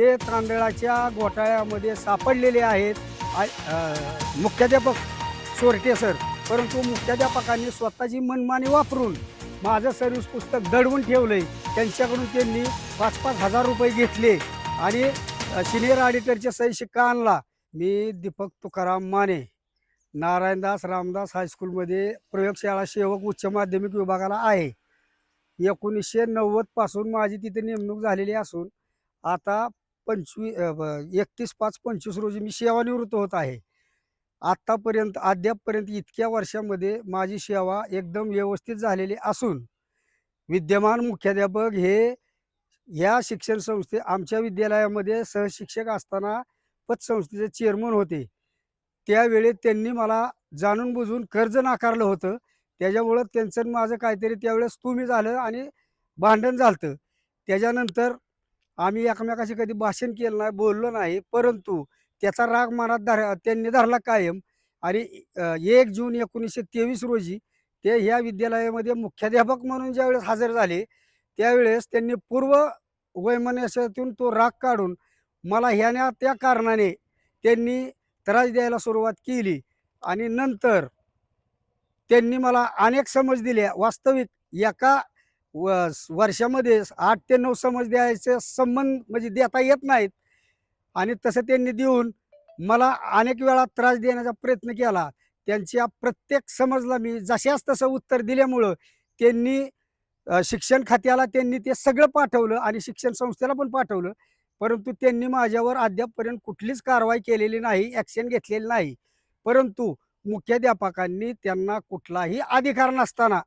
ते तांदळाच्या घोटाळ्यामध्ये सापडलेले आहेत. मुख्याध्यापक सोरटे सर. परंतु मुख्याध्यापकांनी स्वतःची मनमानी वापरून माझं सर्व्हिस पुस्तक दडवून ठेवलं आहे त्यांच्याकडून त्यांनी पाच पाच हजार रुपये घेतले आणि सिनियर ऑडिटरच्या सही शिक्का आणला. मी दीपक तुकाराम माने नारायणदास रामदास हायस्कूलमध्ये प्रयोगशाळा सेवक उच्च माध्यमिक विभागाला आहे. एकोणीसशे नव्वदपासून माझी तिथे नेमणूक झालेली असून आता पंचवीस एकतीस पाच पंचवीस रोजी मी सेवानिवृत्त होत आहे. आत्तापर्यंत अद्यापपर्यंत इतक्या वर्षामध्ये माझी सेवा एकदम व्यवस्थित झालेली असून विद्यमान मुख्याध्यापक हे या शिक्षण संस्थे आमच्या विद्यालयामध्ये सहशिक्षक असताना पतसंस्थेचे चेअरमन होते. त्यावेळी त्यांनी मला जाणून बुजून कर्ज नाकारलं होतं. त्याच्यामुळं त्यांचं माझं काहीतरी त्यावेळेस तुम्ही झालं आणि भांडण झालं त्याच्यानंतर आम्ही एकमेकाशी कधी भाषण केलं नाही बोललो नाही परंतु त्याचा राग मनात धर त्यांनी धरला कायम. आणि एक जून एकोणीसशे तेवीस रोजी ते ह्या विद्यालयामध्ये मुख्याध्यापक म्हणून ज्यावेळेस हजर झाले त्यावेळेस त्यांनी पूर्व वैमनस्यातून तो राग काढून मला ह्याने त्या कारणाने त्यांनी त्रास द्यायला सुरुवात केली. आणि नंतर त्यांनी मला अनेक समज दिल्या. वास्तविक एका व वर्षामध्ये आठ ते नऊ समज द्यायचे संबंध म्हणजे देता येत नाहीत. आणि तसं त्यांनी देऊन मला अनेक वेळा त्रास देण्याचा प्रयत्न केला. त्यांच्या प्रत्येक समजला मी. जशाच तसं उत्तर दिल्यामुळं त्यांनी शिक्षण खात्याला त्यांनी ते सगळं पाठवलं आणि शिक्षण संस्थेला पण पाठवलं. परंतु त्यांनी माझ्यावर अद्यापपर्यंत कुठलीच कारवाई केलेली नाही ॲक्शन घेतलेली नाही. परंतु मुख्याध्यापकांनी त्यांना कुठलाही अधिकार नसताना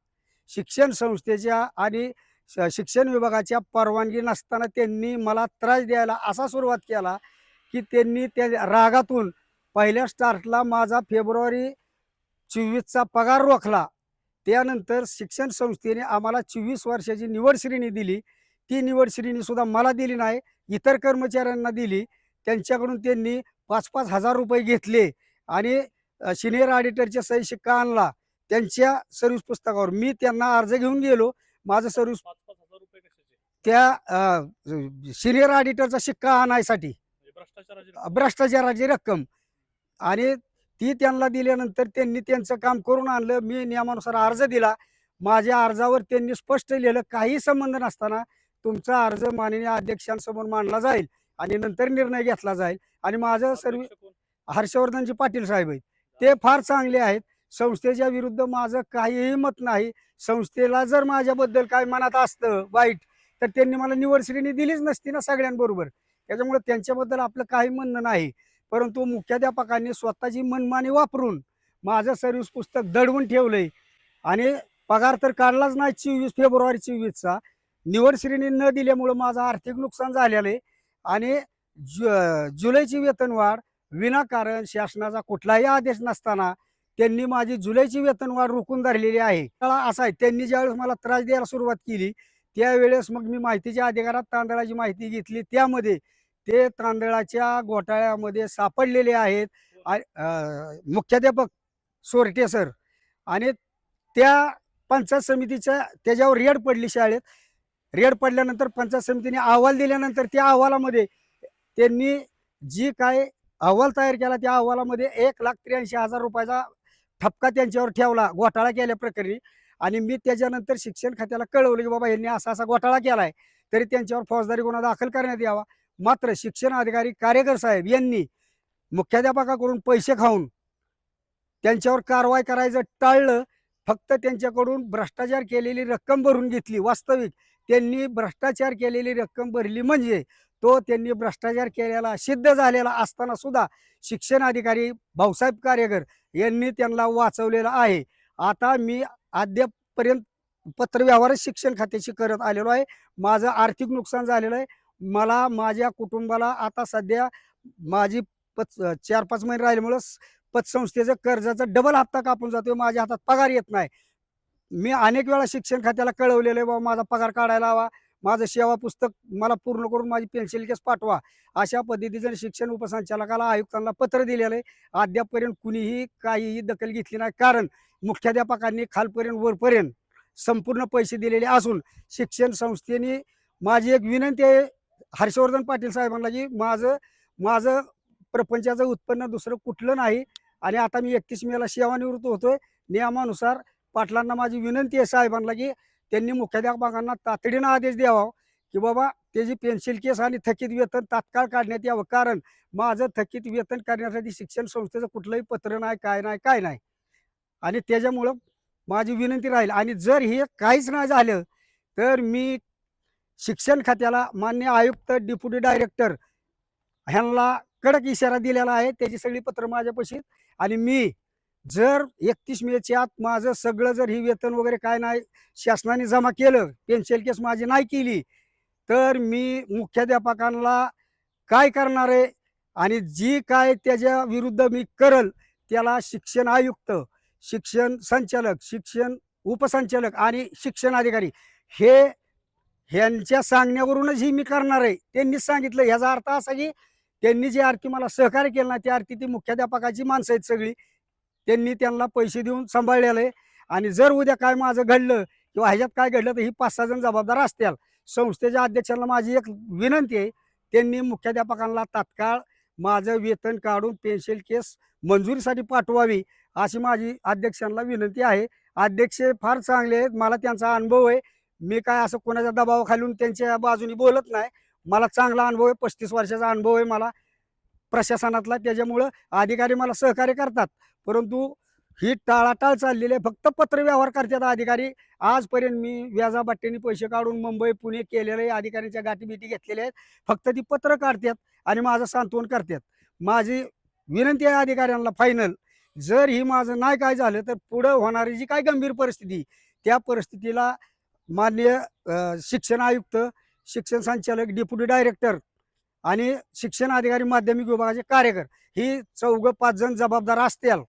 शिक्षण संस्थेच्या आणि श- शिक्षण विभागाच्या परवानगी नसताना त्यांनी मला त्रास द्यायला असा सुरुवात केला की त्यांनी त्या रागातून पहिल्या स्टार्टला माझा फेब्रुवारी चोवीसचा पगार रोखला. त्यानंतर शिक्षण संस्थेने आम्हाला चोवीस वर्षाची निवड श्रेणी दिली. ती निवड मला दिली नाही इतर कर्मचाऱ्यांना दिली. त्यांच्याकडून त्यांनी पाच पाच हजार रुपये घेतले आणि सिनियर ऑडिटरच्या सही शिक्का आणला. त्यांच्या सर्व्हिस पुस्तकावर. मी त्यांना अर्ज घेऊन गेलो. माझं सर्व्हिस त्या सिनियर ऑडिटरचा शिक्का आणायसाठी. म्हणजे भ्रष्टाचाराचे रक्कम. आणि ती त्यांना दिल्यानंतर त्यांनी त्यांचं काम करून आणलं. मी नियमानुसार अर्ज दिला. माझ्या अर्जावर त्यांनी स्पष्ट लिहिलं. काही संबंध नसताना तुमचा अर्ज माननीय अध्यक्षांसमोर मांडला जाईल आणि नंतर निर्णय घेतला जाईल. आणि माझं सर्व? हर्षवर्धनजी पाटील साहेब आहेत. ते फार चांगले आहेत. संस्थेच्या विरुद्ध माझं काहीही मत नाही. संस्थेला जर माझ्याबद्दल काय मनात असतं वाईट तर त्यांनी मला निवड श्रेणी दिलीच नसती ना सगळ्यांबरोबर. त्याच्यामुळे त्यांच्याबद्दल आपलं काही म्हणणं नाही. परंतु मुख्याध्यापकांनी स्वतःची मनमानी वापरून माझं सर्व्हिस पुस्तक दडवून ठेवलंय. आणि पगार तर काढलाच नाही चोवीस फेब्रुवारी चोवीसचा. निवड श्रेणी न दिल्यामुळं माझं आर्थिक नुकसान झालेलं आहे. आणि जु जुलैची वेतनवाढ विनाकारण शासनाचा कुठलाही आदेश नसताना त्यांनी माझी जुलैची वेतनवाढ रोखून धरलेली आहे. असा आहे त्यांनी ज्यावेळेस मला त्रास द्यायला सुरुवात केली त्यावेळेस मग मी माहितीच्या अधिकारात तांदळाची माहिती घेतली. त्यामध्ये ते तांदळाच्या घोटाळ्यामध्ये सापडलेले आहेत. मुख्याध्यापक सोरटे सर आणि त्या पंचायत समितीच्या त्याच्यावर रेड पडली शाळेत. रेड पडल्यानंतर पंचायत समितीने अहवाल दिल्यानंतर त्या अहवालामध्ये त्यांनी जी काय अहवाल तयार केला त्या अहवालामध्ये एक लाख त्र्याऐंशी हजार रुपयाचा ठपका त्यांच्यावर ठेवला घोटाळा केल्या प्रकरणी. आणि मी त्याच्यानंतर शिक्षण खात्याला कळवलं की बाबा यांनी असा असा घोटाळा केलाय तरी त्यांच्यावर फौजदारी गुन्हा दाखल करण्यात यावा. मात्र शिक्षण अधिकारी कार्यकर साहेब यांनी मुख्याध्यापकाकडून पैसे खाऊन त्यांच्यावर कारवाई करायचं टाळलं. फक्त त्यांच्याकडून भ्रष्टाचार केलेली रक्कम भरून घेतली वास्तविक. त्यांनी भ्रष्टाचार केलेली रक्कम भरली म्हणजे तो त्यांनी भ्रष्टाचार केलेला सिद्ध झालेला असताना सुद्धा शिक्षण अधिकारी भाऊसाहेब कार्यकर यांनी त्यांना वाचवलेलं आहे. आता मी अद्यापपर्यंत पत्रव्यवहारच शिक्षण खात्याशी करत आलेलो आहे. माझं आर्थिक नुकसान झालेलं आहे. मला माझ्या कुटुंबाला आता सध्या माझी पत चार पाच महिने राहिल्यामुळं पतसंस्थेचं कर्जाचा डबल हप्ता कापून जातो माझ्या हातात पगार येत नाही. मी अनेक वेळा शिक्षण खात्याला कळवलेलं आहे बाबा माझा पगार काढायला हवा. माझं सेवा पुस्तक मला पूर्ण करून माझी पेन्सिल केस पाठवा. अशा पद्धतीचं शिक्षण उपसंचालकाला आयुक्तांना पत्र दिलेलं आहे. अद्यापपर्यंत कुणीही काहीही दखल घेतली नाही. कारण मुख्याध्यापकांनी खालपर्यंत वरपर्यंत संपूर्ण पैसे दिलेले असून शिक्षण संस्थेने माझी एक विनंती आहे. हर्षवर्धन पाटील साहेबांना की माझं माझं प्रपंचाचं उत्पन्न दुसरं कुठलं नाही आणि आता मी एकतीस मेला सेवानिवृत्त होतोय. नियमानुसार पाटलांना माझी विनंती आहे साहेबांना की त्यांनी मुख्याध्यापकांना तातडीनं आदेश द्यावा की बाबा त्याची पेन्सिल केस आणि थकीत वेतन तात्काळ काढण्यात यावं. कारण माझं थकीत वेतन करण्यासाठी शिक्षण संस्थेचं कुठलंही पत्र नाही काय नाही काय नाही. आणि त्याच्यामुळं माझी विनंती राहील. आणि जर हे काहीच नाही झालं तर मी शिक्षण खात्याला मान्य आयुक्त डेप्युटी डायरेक्टर ह्यांना कडक इशारा दिलेला आहे. त्याची सगळी पत्र माझ्यापाशी आणि मी जर एकतीस मेच्या आत माझं सगळं जर ही वेतन वगैरे काय नाही शासनाने जमा केलं पेन्शन केस माझी नाही केली तर मी मुख्याध्यापकांना काय करणार आहे? आणि जी काय त्याच्या विरुद्ध मी करल त्याला शिक्षण आयुक्त शिक्षण संचालक शिक्षण उपसंचालक आणि शिक्षण अधिकारी हे ह्यांच्या सांगण्यावरूनच ही मी करणार आहे. त्यांनीच सांगितलं. ह्याचा अर्थ असा की त्यांनी जी आरती मला सहकार्य केलं ना ती आरती ती मुख्याध्यापकाची माणसं आहेत सगळी. त्यांनी त्यांना पैसे देऊन सांभाळलेलं आहे आणि जर उद्या काय माझं घडलं किंवा ह्याच्यात काय घडलं तर ही पाच सहा जण जबाबदार असतील. संस्थेच्या अध्यक्षांना माझी एक विनंती आहे त्यांनी मुख्याध्यापकांना तात्काळ माझं वेतन काढून पेन्सिल केस मंजुरीसाठी पाठवावी अशी माझी अध्यक्षांना विनंती आहे. अध्यक्ष फार चांगले आहेत मला त्यांचा अनुभव आहे. मी काय असं कोणाच्या दबावाखालून त्यांच्या बाजूनी बोलत नाही. मला चांगला अनुभव आहे पस्तीस वर्षाचा अनुभव आहे मला. प्रशासनातला त्याच्यामुळं अधिकारी मला सहकार्य करतात. परंतु ही टाळाटाळ चाललेली आहे. फक्त पत्रव्यवहार करतात अधिकारी. आजपर्यंत मी व्याजाबाट्याने पैसे काढून मुंबई पुणे केलेले अधिकाऱ्यांच्या गाठीबिटी घेतलेल्या आहेत. फक्त ती पत्र काढतात आणि माझं सांत्वन करतात. माझी विनंती आहे अधिकाऱ्यांना फायनल जर ही माझं नाही काय झालं तर पुढं होणारी जी काय गंभीर परिस्थिती त्या परिस्थितीला मान्य शिक्षण आयुक्त शिक्षण संचालक डेप्युटी डायरेक्टर आणि शिक्षण अधिकारी माध्यमिक विभागाचे कार्यकर. ही चौघं पाच जण जबाबदार असतील.